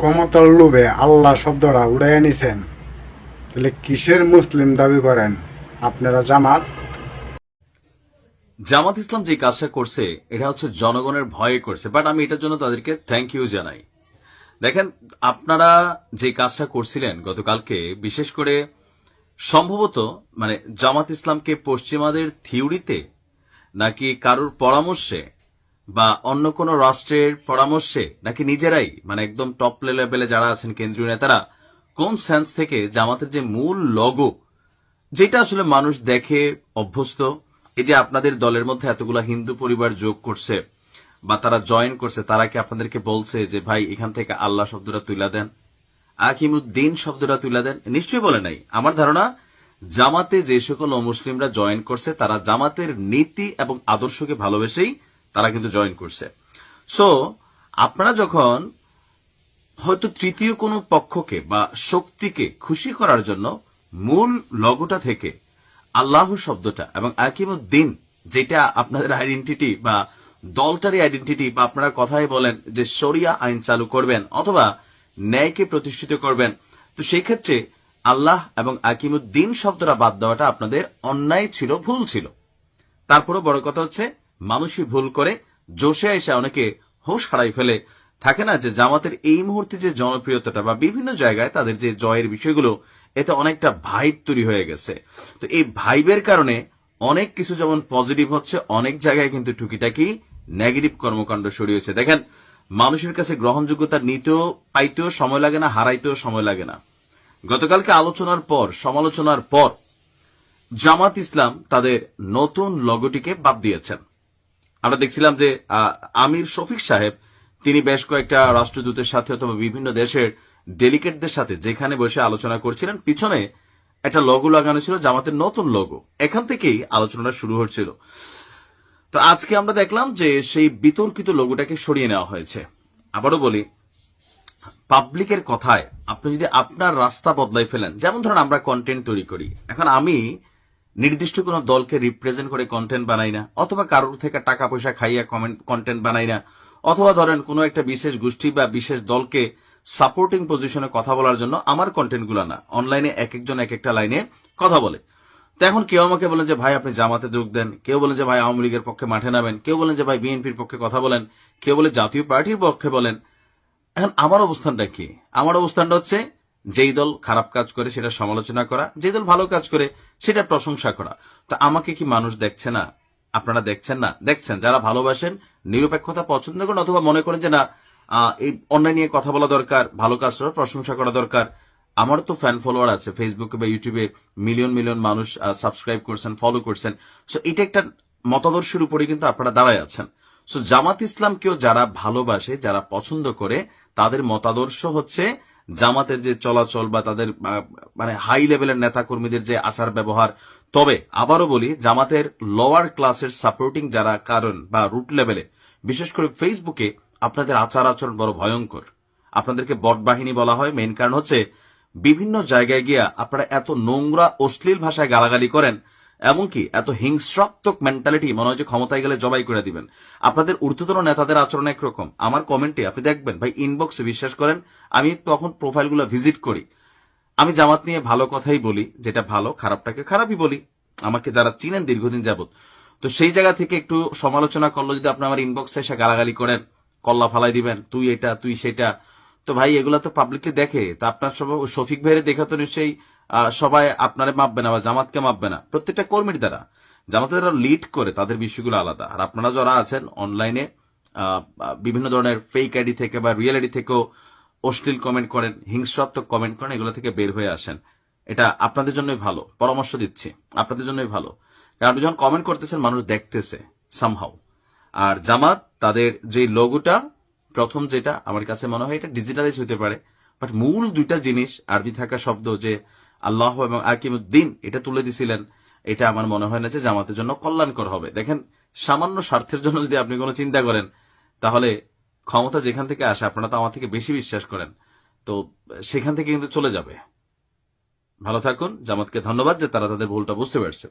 ক্ষমতার লোভে আল্লাহ শব্দটা উড়াইয়া নিছেন। তাহলে কিসের মুসলিম দাবি করেন? আপনারা জামাত? জামাত ইসলাম যে কাজটা করছে, এটা হচ্ছে জনগণের ভয়ে করছে বাট আমি এটার জন্য তাদেরকে থ্যাংক ইউ জানাই। দেখেন, আপনারা যে কাজটা করছিলেন গতকালকে, বিশেষ করে সম্ভবত মানে জামাত ইসলামকে পশ্চিমাদের থিওরিতে নাকি কারোর পরামর্শে বা অন্য কোনো রাষ্ট্রের পরামর্শে, নাকি নিজেরাই মানে একদম টপ লেভেলে যারা আছেন কেন্দ্রীয় নেতারা, কোন সেন্স থেকে জামাতের যে মূল লগো যেটা আসলে মানুষ দেখে অভ্যস্ত, এই যে আপনাদের দলের মধ্যে এতগুলা হিন্দু পরিবার যোগ করছে, বা তারা জয়েন করছে, তারা কি আপনাদেরকে বলছে যে, ভাই, এখান থেকে আল্লাহ শব্দটা তুলে দেন, আকিমুদ্দিন শব্দটা তুলে দেন? নিশ্চয়ই বলে নাই। আমার ধারণা, জামাতে যে সকল অমুসলিমরা জয়েন করছে, তারা জামাতের নীতি এবং আদর্শকে ভালোবেসেই তারা কিন্তু জয়েন করছে। সো আপনারা যখন হয়তো তৃতীয় কোনো পক্ষকে বা শক্তিকে খুশি করার জন্য মূল লগোটা থেকে আল্লাহ শব্দটা এবং আকিমুদ্দিন যেটা আপনাদের আইডেন্টিটি বা দলটারই আইডেন্টিটি বা আপনারা কথাই বলেন যে শরিয়া আইন চালু করবেন অথবা ন্যায়কে প্রতিষ্ঠিত করবেন, তো সেই ক্ষেত্রে আল্লাহ এবং আকিমুদ্দিন শব্দটা বাদ দেওয়াটা আপনাদের অন্যায় ছিল, ভুল ছিল। তারপরে বড় কথা হচ্ছে মানুষই ভুল করে জোশে এসে অনেকে হোশ হারাই ফেলে। থাকে না যে জামাতের এই মুহূর্তে যে জনপ্রিয়তাটা বা বিভিন্ন জায়গায় তাদের যে জয়ের বিষয়গুলো, এতে অনেকটা ভাইব তৈরি হয়ে গেছে। তো এই ভাইবের কারণে অনেক কিছু যেমন পজিটিভ হচ্ছে, অনেক জায়গায় কিন্তু টুকিটাকি নেগেটিভ কর্মকাণ্ড সরিয়েছে দেখেন, মানুষের কাছে গ্রহণযোগ্যতা নিতেও পাইতেও সময় লাগে না, হারাইতেও সময় লাগে না। গতকালকে আলোচনার পর, সমালোচনার পর জামাত ইসলাম তাদের নতুন লগোটিকে বাদ দিয়েছেন। আমরা দেখছিলাম যে আমির শফিক সাহেব, তিনি বেশ কয়েকটা রাষ্ট্রদূতের সাথে অথবা বিভিন্ন দেশের ডেলিগেটদের সাথে যেখানে বসে আলোচনা করছিলেন, পিছনে একটা লগো লাগানো ছিল, জামাতের নতুন লগো এখান থেকেই আলোচনাটা শুরু হচ্ছিল। তো আজকে আমরা দেখলাম যে সেই বিতর্কিত লোগোটাকে সরিয়ে নেওয়া হয়েছে। আবারও বলি পাবলিকের কথায় আপনি যদি আপনার রাস্তা বদলাই ফেলেন, যেমন ধরুন আমরা কন্টেন্ট তৈরি করি। এখন আমি নির্দিষ্ট কোনো দলকে রিপ্রেজেন্ট করে কন্টেন্ট বানাই না, অথবা কারোর থেকে টাকা পয়সা খাইয়া কমেন্ট কন্টেন্ট বানাই না, অথবা ধরেন কোনো একটা বিশেষ গোষ্ঠী বা বিশেষ দলকে সাপোর্টিং পজিশনে কথা বলার জন্য আমার কন্টেন্টগুলো না। অনলাইনে এক একজন এক একটা লাইনে কথা বলে। তো এখন কেউ আমাকে বলেন যে, ভাই, আপনি জামাতে যোগ দেন। কেউ বলেন যে, ভাই, আওয়ামী লীগের পক্ষে মাঠে নামেন। কেউ বলেন যে, ভাই, বিএনপির পক্ষে কথা বলেন। কেউ বলে, জাতীয় পার্টির পক্ষে বলেন। এখন আমার অবস্থানটা কি? আমার অবস্থানটা হচ্ছে যেই দল খারাপ কাজ করে সেটা সমালোচনা করা, যেই দল ভালো কাজ করে সেটা প্রশংসা করা। তো আমাকে কি মানুষ দেখছে না? আপনারা দেখছেন না? দেখছেন। যারা ভালোবাসেন, নিরপেক্ষতা পছন্দ করেন অথবা মনে করেন যে না এই অন্যায় নিয়ে কথা বলা দরকার, ভালো কাজ করা, প্রশংসা করা দরকার। আমার তো ফ্যান ফলোয়ার আছে ফেসবুকে বা ইউটিউবে মিলিয়ন মিলিয়ন মানুষ সাবস্ক্রাইব করছেন ফলো করছেন। সো এটা একটা মতাদর্শের উপরে কিন্তু আপনারা দাঁড়ায় আছেন। সো জামাত ইসলামকেও যারা ভালোবাসে, যারা পছন্দ করে, তাদের মতাদর্শ হচ্ছে জামাতের যে চলাচল বা তাদের মানে হাই লেভেলের নেতা কর্মীদের যে আচার ব্যবহার। তবে আবারও বলি, জামাতের লোয়ার ক্লাসের সাপোর্টিং যারা কারণ বা রুট লেভেলে বিশেষ করে ফেসবুকে আপনাদের আচার আচরণ বড় ভয়ঙ্কর। আপনাদেরকে বট বাহিনী বলা হয় মেন কারণ হচ্ছে বিভিন্ন জায়গায় গিয়া আপনারা এত নোংরা, অশ্লীল ভাষায় গালাগালি করেন এমনকি এত হিংস্রাত্মক মেন্টালিটি মনে হয় যে ক্ষমতায় গেলে জবাই করে দিবেন। আপনাদের ঊর্ধ্বতন নেতাদের আচরণ একরকম। আমার কমেন্টে আপনি দেখবেন, ভাই ইনবক্সে বিশ্বাস করেন, আমি তখন প্রোফাইলগুলো ভিজিট করি। আমি জামাত নিয়ে ভালো কথাই বলি, যেটা ভালো, খারাপটাকে খারাপই বলি। আমাকে যারা চিনেন দীর্ঘদিন যাবত তো সেই জায়গা থেকে একটু সমালোচনা করল যদি আপনি আমার ইনবক্সে এসে গালাগালি করেন, কল্লা ফালাই দিবেন, তুই এটা, তুই সেটা। তো ভাই, এগুলা তো পাবলিকলি দেখে। তা আপনার সব শফিক ভাইয়ের দেখা তো নিশ্চয়ই সবাই আপনারে মাপবে না বা জামাতকে মাপবে না। প্রত্যেকটা কর্মীর দ্বারা। জামাতে যারা লিড করে, তাদের বিষয়গুলো আলাদা। আর আপনারা যারা আছেন অনলাইনে বিভিন্ন ধরনের ফেক আইডি থেকে বা রিয়েল আইডি থেকেও অশ্লীল কমেন্ট করেন, হিংসাত্মক কমেন্ট করেন, এগুলো থেকে বের হয়ে আসেন। এটা আপনাদের জন্যই ভালো। পরামর্শ দিচ্ছি। আপনাদের জন্যই ভালো। কারণ যখন কমেন্ট করতেছেন, মানুষ দেখতেছে সামহাও আর জামাত, তাদের যে লোগোটা প্রথম যেটা, আমার কাছে মনে হয় এটা ডিজিটালাইজ হতে পারে। বাট মূল দুইটা জিনিস, আরবি থাকা শব্দ যে আল্লাহ এবং আকিমুদ্দিন এটা তুলে দিছিলেন। এটা আমার মনে হয় না যে জামাতের জন্য কল্যাণকর হবে। দেখেন, সামান্য স্বার্থের জন্য যদি আপনি কোনো চিন্তা করেন, তাহলে ক্ষমতা যেখান থেকে আসে, আপনারা তো আমার থেকে বেশি বিশ্বাস করেন। তো সেখান থেকে কিন্তু চলে যাবে। ভালো থাকুন, জামাতকে ধন্যবাদ যে তারা তাদের ভুলটা বুঝতে পারছে।